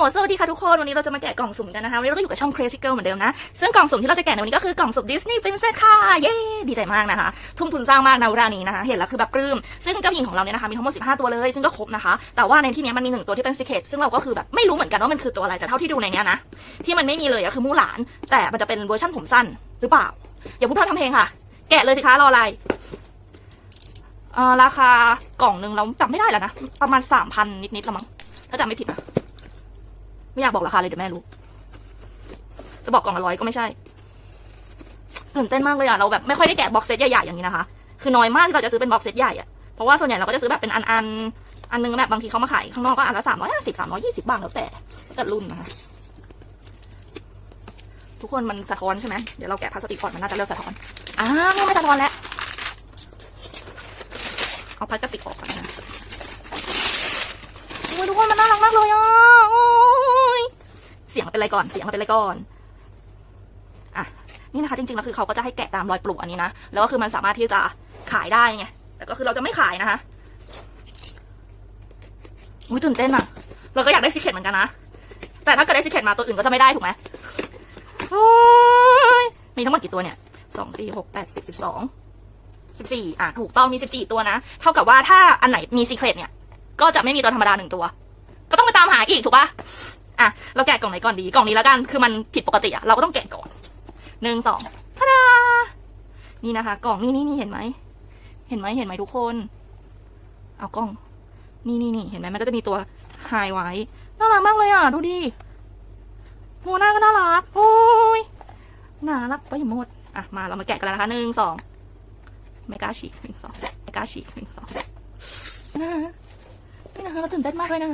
สวัสดีค่ะทุกคน วันนี้เราจะมาแกะกล่องสุ่มกันนะคะ วันนี้เราก็อยู่กับช่อง Crazy Girl เหมือนเดิมนะ ซึ่งกล่องสุ่มที่เราจะแกะในวันนี้ก็คือกล่องสุ่ม Disney Princess ค่ะ เย้ ดีใจมากนะคะ ทุ่มทุนสร้างมากนะเวลานี้นะคะ เห็นแล้วคือแบบปลื้ม ซึ่งเจ้าหญิงของเราเนี่ยนะคะมีทั้งหมด 15 ตัวเลย ซึ่งก็ครบนะคะ แต่ว่าในที่นี้มันมีหนึ่งตัวที่เป็น secret ซึ่งเราก็คือแบบไม่รู้เหมือนกันว่ามันคือตัวอะไร แต่เท่าที่ดูในเนี้ยนะ ที่มันไม่มีเลยอะคือมู่หลาน แต่มันจะเป็นเวอร์ชันผมสั้นหรือเปล่า อย่าพูดพร่ำทำเพลงค่ะ แกะเลยสิคะรออะไรเอ่อราคากล่องหนึ่งเราจำไม่ได้แล้วนะประมาณสามพันนิดๆละมั้งถ้าจำไม่ผิดนะ ไม่อยากบอกราคาเลยเดี๋ยวแม่รู้ จะบอกกล่องละร้อยก็ไม่ใช่ตื่นเต้นมากเลยอะเราแบบไม่ค่อยได้แกะบ็อกเซตใหญ่ๆอย่างนี้นะคะ คือน้อยมากที่เราจะซื้อเป็นบ็อกเซตใหญ่อะเพราะว่าส่วนใหญ่เราก็จะซื้อแบบเป็นอันอันอันนึงแบบบางทีเขามาขายข้างนอกก็อันละสามร้อยห้าสิบสามร้อยยี่สิบบาทแล้วแต่แต่รุ่นนะคะทุกคนมันสะท้อนใช่ไหมเดี๋ยวเราแกะพลาสติกก่อนมันน่าจะเริ่มสะท้อน อ้าวไม่สะท้อนแล้ว เอาพลาสติกออกก่อนนะโอ้ยทุกคนมันน่ารักมากเลยอะโอ้ย เสียงมันเป็นอะไรก่อน เสียงมันเป็นอะไรก่อนอะนี่นะคะจริงๆแล้วคือเขาก็จะให้แกะตามรอยปลูกอันนี้นะแล้วก็คือมันสามารถที่จะขายได้ไงแต่ก็คือเราจะไม่ขายนะคะอุ้ยตื่นเต้นอะเราก็อยากได้ซิเคตเหมือนกันนะแต่ถ้าเกิดได้ซิเคตมาตัวอื่นก็จะไม่ได้ถูกไหมโอ้ยมีทั้งหมดกี่ตัวเนี่ยสองสี่หกแปดสิบสิบสองสิบสี่อะถูกต้องมีสิบสี่ตัวนะ เท่ากับว่าถ้าอันไหนมีซีเครตเนี่ย ก็จะไม่มีตัวธรรมดาหนึ่งตัว ก็ต้องไปตามหาอีกถูกปะ อะเราแกะกล่องไหนก่อนดีกล่องนี้แล้วกันคือมันผิดปกติอะเราก็ต้องแกะก่อนหนึ่งสองทาดานี่นะคะ กล่องนี่นี่นี่เห็นไหมเห็นไหมเห็นไหมทุกคน เอากล้อง นี่นี่นี่เห็นไหมมันก็จะมีตัวไฮไว้น่ารักมากเลยอะ ดูดิโมหน้าก็น่ารักโอ้ยน่ารักไปหมดอะมาเรามาแกะกันแล้วนะคะหนึ่งสองไม่กล้าฉีกหนึ่งสองไม่กล้าฉีกหนึ่งสองนะนี่นะคะเราตื่นเต้นมากเลยนะ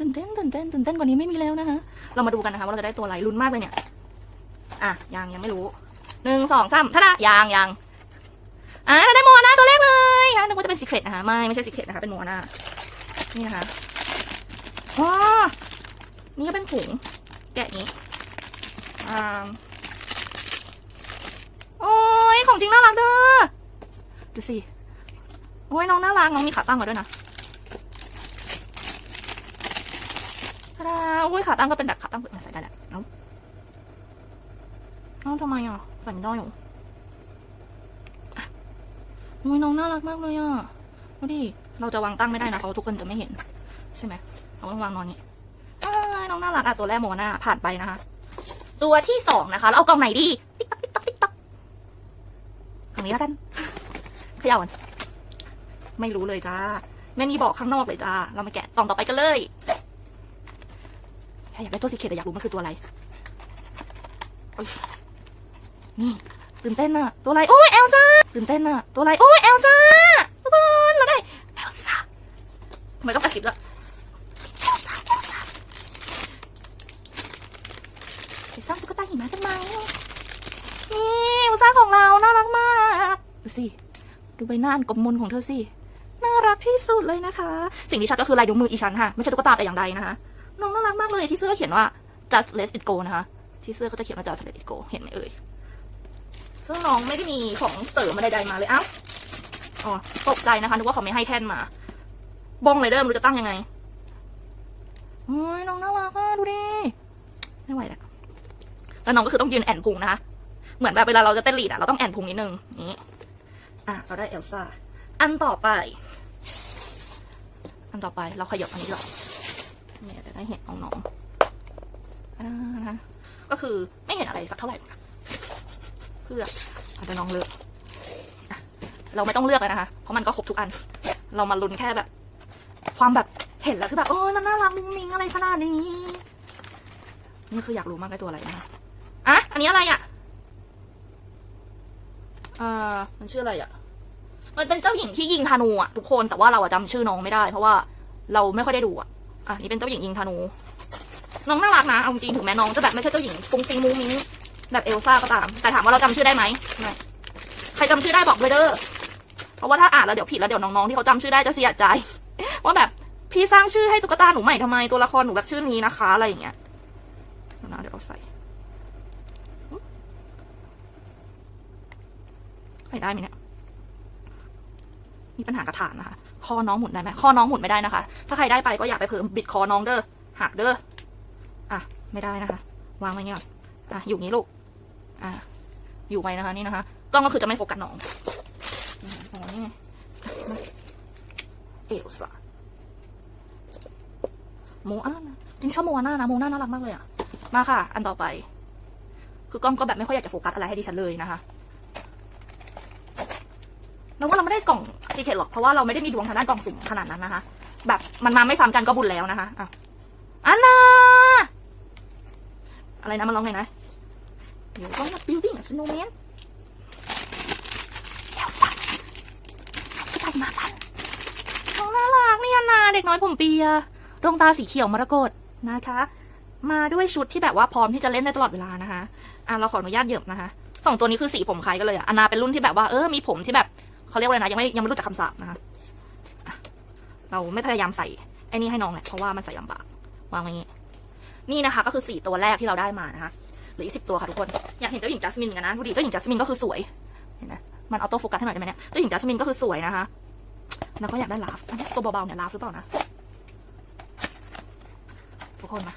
ตื่นเต้นตื่นเต้นตื่นเต้นกว่านี้ไม่มีแล้วนะคะ เรามาดูกันนะคะว่าเราจะได้ตัวอะไรลุ้นมากเลยเนี่ย อะยังยังไม่รู้หนึ่งสองสามท่าดายังยังอะเราได้โมนาตัวแรกเลยฮะนึกว่าจะเป็นสีเครตนะคะไม่ไม่ใช่สีเครตนะคะเป็นโมนานี่นะคะว้านี่ก็เป็นถุงแกะนี้อ่าโอ้ยของจริงน่ารักเด้อดูสิโอ้ยน้องน่ารักน้องมีขาตั้งมาด้วยนะ ตาดาโอ้ยขาตั้งก็เป็นแบบขาตั้งใส่ได้แหละเอ้าเอ้าทำไมอะใส่ไม่ได้หรออะโอ้ยน้องน่ารักมากเลยอะดูดิ เราจะวางตั้งไม่ได้นะเพราทุกคนจะไม่เห็น ใช่ไหมเราต้องวางนอนนี้อ้ยน้องน่ารักอะตัวแรกโมนาผ่านไปนะคะ ตัวที่สองนะคะเราเอากล่องไหนดี ติ๊กตักติ๊กตักติ๊กตักกล่องนี้แล้วกันเขย่ากันไม่รู้เลยจ้าไม่มีบอกข้างนอกเลยจ้า เรามาแกะกล่องต่อไปกันเลย อยากได้ตัวสีเขียวอยากรู้มันคือตัวอะไรนี่ตื่นเต้นอะตัวอะไรโอ้ยเอลซ่าตื่นเต้นอะตัวอะไรโอ้ยเอลซ่าทุกคนเราได้เอลซ่าทำไมต้องกระซิบละเอลซ่าเอลซ่าไปสร้างตุ๊กตาหิมะกันไหมนี่เอลซ่าของเราน่ารักมากดูสิดูใบหน้าอันกลมมนของเธอสิน่ารักที่สุดเลยนะคะ สิ่งที่ชัดก็คือลายนิ้วมืออีฉันค่ะไม่ใช่ตุ๊กตาแต่อย่างใดนะคะ น้องน่ารักมากเลยที่เสื้อเขียนว่า just let it go นะคะ ที่เสื้อก็จะเขียนว่า just let it go เห็นไหมเอ่ยซึ่งน้องไม่ได้มีของเสริมอะไรใดมาเลยเอ้าอ๋อตกใจนะคะนึกว่าเขาไม่ให้แท่นมาบ้องเลยเริ่มรู้จะตั้งยังไงโอ้ยน้องน่ารักอะดูดิไม่ไหวแล้วแล้วน้องก็คือต้องยืนแอนพุงนะคะเหมือนแบบเวลาเราจะเต้นลีดอะเราต้องแอนพุงนิดนึงนี้อะเราได้เอลซ่าอันต่อไป อันต่อไปเราขยับอันนี้ก่อน เนี่ยจะได้เห็นน้องๆนะคะก็คือไม่เห็นอะไรสักเท่าไหร่นะเพื่ออาจจะน้องเลือกเราไม่ต้องเลือกเลยนะคะ เพราะมันก็ครบทุกอัน เรามาลุ้นแค่แบบ ความแบบเห็นแล้วคือแบบโอ้ยน่ารักมุ้งมิ้งอะไรขนาดนี้นี่คืออยากรู้มากไอ้ตัวอะไรนะคะอะอันนี้อะไรอะอ่ามันชื่ออะไรอะ มันเป็นเจ้าหญิงที่ยิงธนูอะทุกคนแต่ว่าเราอะจำชื่อน้องไม่ได้ เพราะว่าเราไม่ค่อยได้ดูอะ อะนี่เป็นเจ้าหญิงยิงธนู น้องน่ารักนะ เอาจริงถึงแม้น้องจะแบบไม่ใช่เจ้าหญิงฟุ้งฟิงมุ้งมิ้งแบบเอลซ่าก็ตาม แต่ถามว่าเราจำชื่อได้ไหมไม่ใครจำชื่อได้บอกเลยเด้อ เพราะว่าถ้าอ่านแล้วเดี๋ยวผิดแล้วเดี๋ยวน้องๆที่เขาจำชื่อได้จะเสียใจ ว่าแบบพี่สร้างชื่อให้ตุ๊กตาหนูใหม่ทำไมตัวละครหนูแบบชื่อนี้นะคะอะไรอย่างเงี้ยนะเดี๋ยวเอาใส่ใส่ได้ไหมเนี่ย มีปัญหากระถานนะคะ คอน้องหมุนได้ไหมคอน้องหมุนไม่ได้นะคะ ถ้าใครได้ไปก็อย่าไปเพิ่มบิดคอน้องเด้อหักเด้ออะไม่ได้นะคะ วางไว้เงี้ยอะอยู่งี้ลูกอะอยู่ไว้นะคะนี่นะคะกล้องก็คือจะไม่โฟกัสน้องอ๋อนี่เอลซ่าโมอานะจริงชอบโมอาน่านะโมอาน่าน่ารักมากเลยอะมาค่ะ อันต่อไป คือกล้องก็แบบไม่ค่อยอยากจะโฟกัสอะไรให้ดิฉันเลยนะคะเราว่าเราไม่ได้กล่อง ซีเคทหรอกเพราะว่าเราไม่ได้มีดวงทางด้านกล่องสุ่มขนาดนั้นนะคะ แบบมันมาไม่ซ้ำกันก็บุญแล้วนะคะอะอันนาอะไรนะมันร้องไงนะเดี๋ยวต้อง building a snowman เดี๋ยวสักก็ไปมาพันน้องน่ารักนี่อันนาเด็กน้อยผมเปียดวงตาสีเขียวมรกตนะคะ มาด้วยชุดที่แบบว่าพร้อมที่จะเล่นได้ตลอดเวลานะคะอะเราขออนุญาตเหยิบนะคะสองตัวนี้คือสีผมคล้ายกันเลยอะอันนาเป็นรุ่นที่แบบว่าเออมีผมที่แบบ เขาเรียกว่าอะไรนะยังไม่ยังไม่รู้จักคำศัพท์นะคะเราไม่พยายามใส่ไอ้นี่ให้น้องแหละเพราะว่ามันใส่ลำบากวางไว้อย่างงี้ นี่นะคะ ก็คือสี่ตัวแรกที่เราได้มานะคะหลืออีกสิบตัวค่ะทุกคนอยากเห็นเจ้าหญิงจัสมินเหมือนกันนะดูดิเจ้าหญิงจัสมินก็คือสวยเห็นไหมมันออโต้โฟกัสให้หน่อยได้ไหมเนี่ยเจ้าหญิงจัสมินก็คือสวยนะคะแล้วก็อยากได้ลาฟอันนี้ตัวเบาๆเนี่ยลาฟหรือเปล่านะทุกคนมา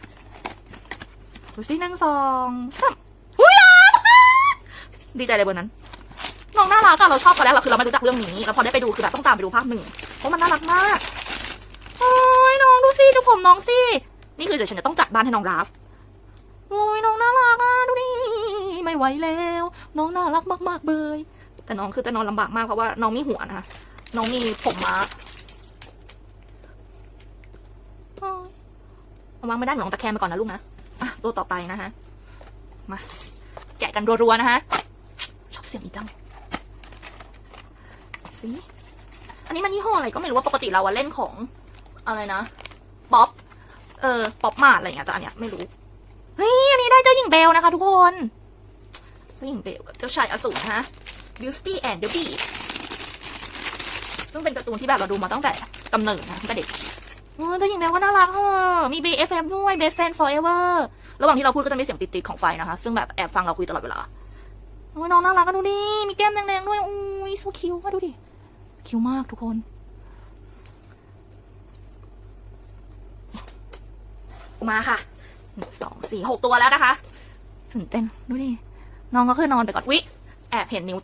ดูสินึ่งสองสามหุ้ยลาฟดีใจเลยบนนั้น องน่ารักอะเราชอบตอนแรกเราคือเราไม่รู้จักเรื่องนี้แล้วพอได้ไปดูคือแบบต้องตามไปดูภาคหนึ่งเพราะมันน่ารักมากโอ้ยน้องดูสิดูผมน้องสินี่คือเดี๋ยวฉันจะต้องจัดบ้านให้น้องราฟโอ้ยน้องน่ารักอะดูดิไม่ไหวแล้ว น้องน่ารักมากๆเบยแต่น้องคือจะนอนลำบากมากเพราะว่าน้องมีหัวนะคะน้องมีผมม้าโอ้ยเอาวางไม่ได้น้องตะแคงไปก่อนนะลูกนะอะตัวต่อไปนะคะมาแกะกันรัวๆนะคะชอบเสียงนี้จัง สิ อันนี้มันยี่ห้ออะไรก็ไม่รู้ว่าปกติเราอะเล่นของอะไรนะป๊อปเออป๊อปมาดอะไรเงี้ยแต่อันเนี้ยไม่รู้เฮ้ยอันนี้ได้เจ้าหญิงเบลนะคะ ทุกคนเจ้าหญิงเบลกับเจ้าชายอสูรนะฮะ Beauty and the Beast ซึ่งเป็นการ์ตูนที่แบบเราดูมาตั้งแต่กำเนิดนะตั้งแต่เด็กโอ้ยเจ้าหญิงเบลก็น่ารักเออมี BFF ด้วย Best Friend Forever ระหว่างที่เราพูดก็จะมีเสียงติดๆของไฟนะคะ ซึ่งแบบแอบฟังเราคุยตลอดเวลาโอ้ยน้องน่ารักกันดูดิ มีแก้มแดงๆด้วยอุ้ยสุคิวมาดูดิ คิวมากทุกคน มาค่ะหนึ่งสองสี่หกตัวแล้วนะคะตื่นเต้นดูดิน้องก็คือนอนไปก่อนวิแอบเห็นนิ้ว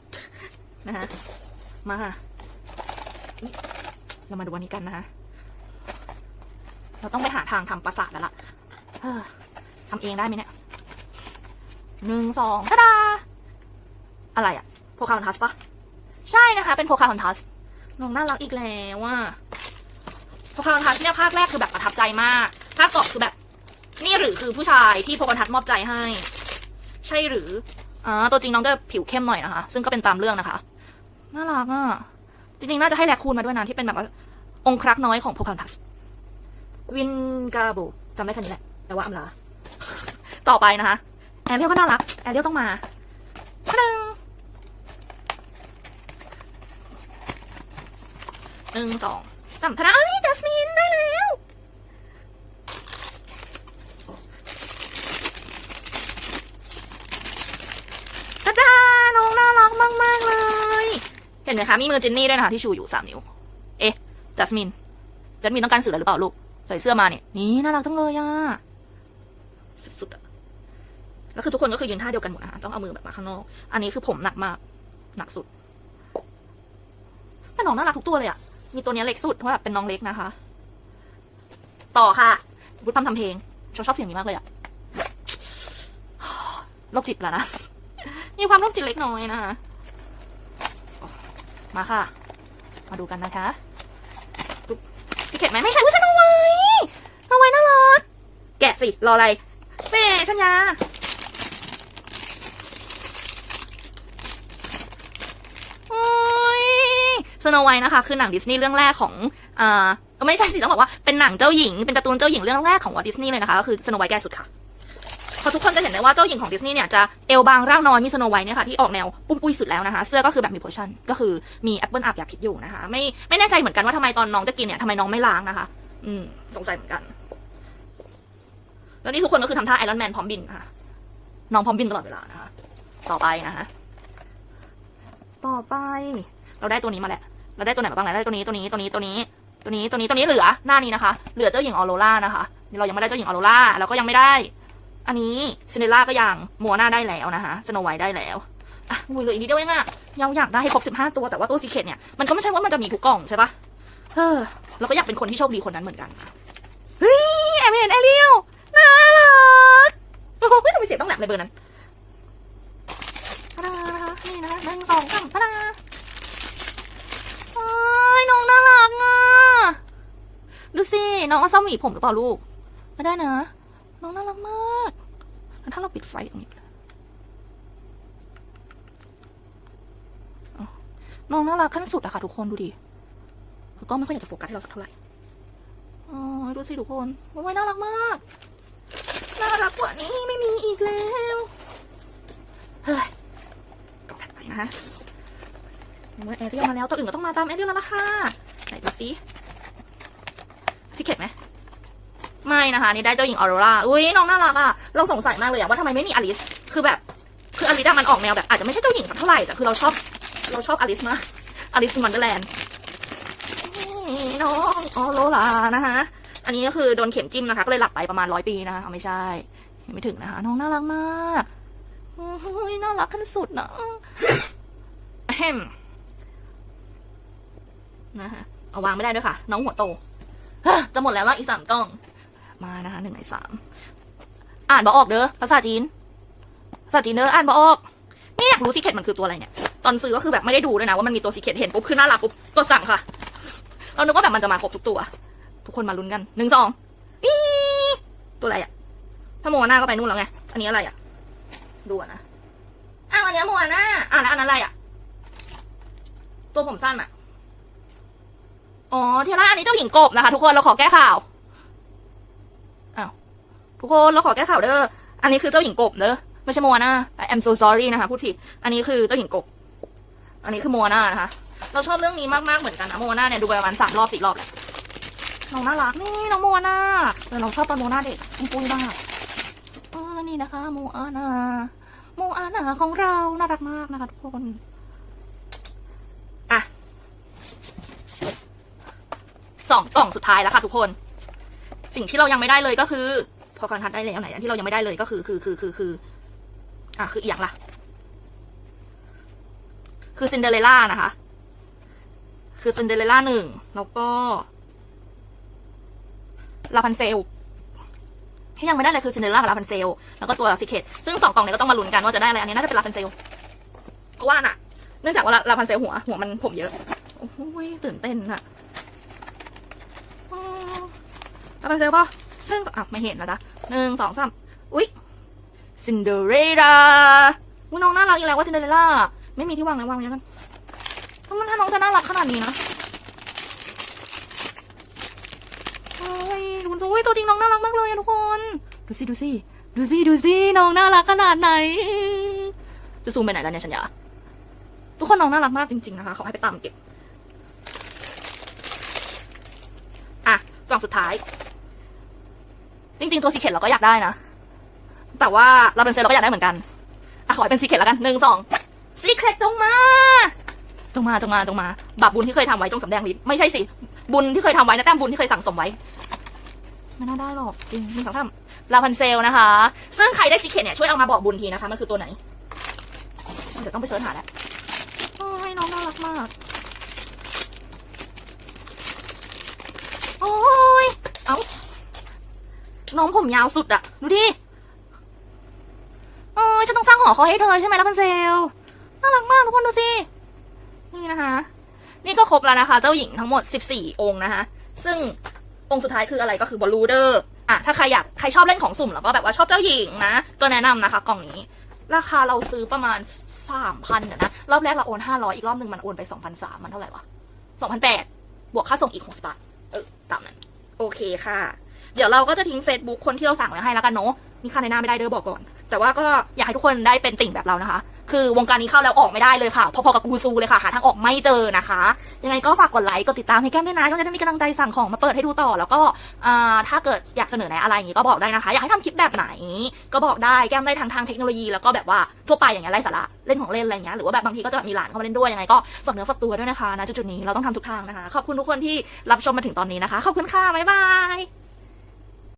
นะคะมาค่ะอุ๊ยเรามาดูวันนี้กันนะคะเราต้องไปหาทางทำประสาทแล้วล่ะเออทำเองได้ไหมเนี่ยหนึ่งสองตะดาอะไรอะโพคาฮอนทัสปะใช่นะคะ เป็นโพคาฮอนทัส น้องน่ารักอีกแล้วว่าโพคาฮอนทัสเนี่ยภาคแรกคือแบบประทับใจมาก ภาคสองคือแบบ นี่หรือคือผู้ชายที่โพกันทัดมอบใจให้ ใช่หรืออ่าตัวจริงน้องจะผิวเข้มหน่อยนะคะ ซึ่งก็เป็นตามเรื่องนะคะ น่ารักอะ จริงๆ น่าจะให้แลคคูนมาด้วยนะที่เป็นแบบว่าองครักน้อยของโพกันทัส วินกาโบจำได้แค่นี้แหละแต่ว่าอำลาต่อไปนะคะ แอรเรียลก็น่ารัก แอรเรียลต้องมาหนึ่ง หนึ่งสองสามธนาอันนี้จัสมินได้แล้ว ตาดาน้องน่ารักมาก ๆ เลย เห็นไหมคะ มีมือจินนี่ด้วยนะคะที่ชูอยู่สามนิ้ว เอ๊ะ จัสมิน จัสมินต้องการสื่ออะไรหรือเปล่าลูก ใส่เสื้อมาเนี่ย นี่น่ารักจังเลยอะ สุดๆอะแล้วคือทุกคนก็คือยืนท่าเดียวกันหมดนะคะต้องเอามือแบบมาข้างนอก อันนี้คือผมหนักมาก หนักสุดแต่น้องน่ารักทุกตัวเลยอะ มีตัวเนี้ยเล็กสุดเพราะแบบเป็นน้องเล็กนะคะ ต่อค่ะบุญปั๊มทำเพลงชอบชอบเสียงนี้มากเลยอะโรคจิตแล้วนะ มีความโรคจิตเล็กน้อยนะคะมาค่ะ มาดูกันนะคะตุ๊บทิเก็ตไหมไม่ใช่วิสโนไวโนไว้น่ารักแกะสิ รออะไรเป้ชัญญาโอ้ย สโนไวท์นะคะ คือหนังดิสนีย์เรื่องแรกของอ่าไม่ใช่สิต้องบอกว่าเป็นหนังเจ้าหญิงเป็นการ์ตูนเจ้าหญิงเรื่องแรกของวอลดิสนีย์เลยนะคะก็คือสโนไวท์แก่สุดค่ะพอทุกคนจะเห็นได้ว่าเจ้าหญิงของดิสนีย์เนี่ยจะเอวบางร่างน้อยมีสโนไวท์เนี่ยค่ะที่ออกแนวปุ้มปุ้ยสุดแล้วนะคะ เสื้อก็คือแบบมีโพชั่นก็คือมีแอปเปิลอาบยาพิษอยู่นะคะไม่ไม่แน่ใจเหมือนกันว่าทำไมตอนน้องจะกินเนี่ยทำไมน้องไม่ล้างนะคะ อืมสงสัยเหมือนกัน แล้วนี่ทุกคนก็คือทำท่าไอรอนแมนพร้อมบินนะคะน้องพร้อมบินตลอดเวลานะคะ ต่อไปนะคะต่อไป เราได้ตัวนี้มาแหละ เราได้ตัวไหนมาบ้างนะได้ตัวนี้ตัวนี้ตัวนี้ตัวนี้ตัวนี้ตัวนี้ตัวนี้เหลือหน้านี้นะคะ เหลือเจ้าหญิงออโรรานะคะเรายังไม่ได้เจ้าหญิงออโรราแล้วก็ยังไม่ได้ อันนี้ซินเดอเรลล่าก็ยังมัวหน้าได้แล้วนะคะสโนไวท์ได้แล้วอะอุ้ยเหลืออีกนิดเดียวเองอะยังอยากได้ให้ครบสิบห้าตัวแต่ว่าตัวซีเคทเนี่ยมันก็ไม่ใช่ว่ามันจะมีทุกกล่องใช่ปะเออเราก็อยากเป็นคนที่โชคดีคนนั้นเหมือนกันเฮ้ยแอบเห็นแอเรียลน่ารักโอ้โหทำไมเสียงต้องแหลมเลยเบอร์นั้นตาดานะคะนี่นะหนึ่งสองสามตาดาโอ้ยน้องน่ารักอะ ดูสิ น้องเอาซ่อมหวีผมหรือเปล่าลูก ไม่ได้นะ น้องน่ารักมากแล้วถ้าเราปิดไฟตรงนี้น้องน่ารักขั้นสุดอะค่ะทุกคนดูดิคือก็ไม่ค่อยอยากจะโฟกัสให้เราเท่าไหร่อ๋อดูสิทุกคนโอ้ยน่ารักมาก น่ารักกว่านี้ไม่มีอีกแล้วเฮ้ยกล่องถัดไปนะฮะเมื่อแอเรียลมาแล้วตัวอื่นก็ต้องมาตามแอเรียลแล้วล่ะค่ะไหนดูสิ ซิเก็ตไหมไม่นะคะนี่ได้เจ้าหญิงออโรราอุ้ยน้องน่ารักอะเราสงสัยมากเลยอะว่าทำไมไม่มีอลิสคือแบบ คืออลิสอะมันออกแนวแบบอาจจะไม่ใช่เจ้าหญิงสักเท่าไหร่แต่คือเราชอบ เราชอบอลิสมากอลิสมันเดอร์แลนด์น้องออโรรานะคะอันนี้ก็คือโดนเข็มจิ้มนะคะ ก็เลยหลับไปประมาณร้อยปีนะคะเอาไม่ใช่ยังไม่ถึงนะคะ น้องน่ารักมากโอ้ยน่ารักขั้นสุดนะอะแฮมนะคะเอาวางไม่ได้ด้วยค่ะ น้องหัวโต จะหมดแล้วละอีกสามกล้อง มานะคะหนึ่งในสามอ่านบอออกเด้อภาษาจีนภาษาจีนเด้ออ่านบอออกนี่อยากรู้ซีเคร็ตมันคือตัวอะไรเนี่ยตอนซื้อก็คือแบบไม่ได้ดูด้วยนะว่ามันมีตัวซีเคร็ตเห็นปุ๊บคือน่ารักปุ๊บกดสั่งค่ะ เรานึกว่าแบบมันจะมาครบทุกตัว ทุกคนมาลุ้นกันหนึ่งสองอีตัวอะไรอะถ้าโมนาก็ไปนู่นแล้วไงอันนี้อะไรอะดูนะอ้าวอันนี้โมนาอะแล้วอันนั้นอะไรอะตัวผมสั้นอะ อ๋อเทียร่าอันนี้เจ้าหญิงกบนะคะ ทุกคนเราขอแก้ข่าวอ้าวทุกคนเราขอแก้ข่าวเด้ออันนี้คือเจ้าหญิงกบเด้อไม่ใช่โมนา I'm so sorry นะคะพูดผิด อันนี้คือเจ้าหญิงกบ อันนี้คือโมนานะคะ เราชอบเรื่องนี้มากๆเหมือนกันนะโมนาเนี่ยดูไปประมาณสามรอบสี่รอบแหละน้องน่ารักนี่น้องโมนาแต่เราชอบตอนโมนาเด็กปุ้ยปุ้ยมากเออนี่นะคะ โมอานาโมอานาของเราน่ารักมากนะคะทุกคนอะ สองกล่องสุดท้ายแล้วค่ะทุกคน สิ่งที่เรายังไม่ได้เลยก็คือ พอคอนทัดได้แล้วไหนอันที่เรายังไม่ได้เลยก็คือคือคือคือคืออะคืออีย่างล่ะ คือซินเดอเรลล่านะคะ คือซินเดอเรลล่าหนึ่งแล้วก็ลาพันเซลที่ยังไม่ได้เลยคือซินเดอเรลล่ากับลาพันเซลแล้วก็ตัวซิเคตซึ่งสองกล่องเนี้ก็ต้องมาลุ้นกันว่าจะได้อะไรอันนี้น่าจะเป็นลาพันเซลเพราะว่าน่ะ เนื่องจากว่าลาพันเซลหัวหัวมันผมเยอะโอ้ยตื่นเต้นอะ เอา ไปเซลป่ะซึ่งอะไม่เห็นแล้วนะหนึ่งสองสามอุ๊ยซินเดอเรล่าอุ๊ยน้องน่ารักอีกแล้วว่าซินเดอเรล่าไม่มีที่วางเลยวางไว้แล้วกันถ้ามันถ้าน้องจะน่ารักขนาดนี้นะโอ้ยดูโอ้ยตัวจริงน้องน่ารักมากเลยทุกคน ดูสิดูสิดูสิดูสิน้องน่ารักขนาดไหน จะซูมไปไหนแล้วเนี่ยฉันอยาทุกคนน้องน่ารักมากจริงๆนะคะเขาให้ไปตามเก็บ อะกล่องสุดท้าย จริงๆตัวซีเคทเราก็อยากได้นะ แต่ว่าเราเป็นเซลเราก็อยากได้เหมือนกันอะขอให้เป็นซีเคทแล้วกันหนึ่งสองซีเคทจงมา จงมาจงมาจงมา บาปบุญที่เคยทำไว้จงสำแดงฤทธิ์ไม่ใช่สิ บุญที่เคยทำไว้นะแต้มบุญที่เคยสั่งสมไว้ไม่น่าได้หรอกจริงหนึ่งสองสามลาพันเซลนะคะ ซึ่งใครได้ซีเคทเนี่ยช่วยเอามาบอกบุญทีนะคะมันคือตัวไหนเดี๋ยวต้องไปเสิร์ชหาแล้วโอ้น้องน่ารักมากโอ้ น้องผมยาวสุดอะดูดิโอ้ยจะต้องสร้างหอคอยให้เธอใช่ไหมล่ะพันเซลน่ารักมากทุกคนดูสิ นี่นะคะ นี่ก็ครบแล้วนะคะ เจ้าหญิงทั้งหมด 14 องค์นะคะ ซึ่งองค์สุดท้ายคืออะไรก็คือบอลลูเดอร์อะถ้าใครอยากใครชอบเล่นของสุ่มแล้วก็แบบว่าชอบเจ้าหญิงนะ ก็แนะนำนะคะ กล่องนี้ ราคาเราซื้อประมาณ3,000อะนะรอบแรกเราโอน500อีกรอบหนึ่งมันโอนไป2,300มันเท่าไหร่วะ2,800บวกค่าส่งอีก60บาทเออตามนั้น โอเคค่ะ เดี๋ยวเราก็จะทิ้ง Facebook คนที่เราสั่งไว้ให้แล้วกันเนาะมีค่าในหน้าไม่ได้เด้อบอกก่อน แต่ว่าก็อยากให้ทุกคนได้เป็นติ่งแบบเรานะคะ คือวงการนี้เข้าแล้วออกไม่ได้เลยค่ะ พอๆกับกูซูเลยค่ะหาทางออกไม่เจอนะคะ ยังไงก็ฝากกดไลค์กดติดตามให้แก้มด้วยนะก็จะได้มีกำลังใจสั่งของมาเปิดให้ดูต่อ แล้วก็ถ้าเกิดอยากเสนอแนะอะไรอย่างงี้ก็บอกได้นะคะ อยากให้ทำคลิปแบบไหน ก็บอกได้แก้มได้ทางทางเทคโนโลยีแล้วก็แบบว่าทั่วไปอย่างเงี้ยไร้สาระเล่นของเล่นอะไรอย่างเงี้ยหรือว่าแบบบางทีก็จะแบบมีหลานเข้ามาเล่นด้วยยังไงก็ฝากเนื้อฝากตัวด้วยนะคะณจุดๆนี้เราต้องทำทุกทางนะคะขอบคุณทุกคนที่รับชมมาถึงตอนนี้นะคะขอบคุณค่ะบ๊ายบาย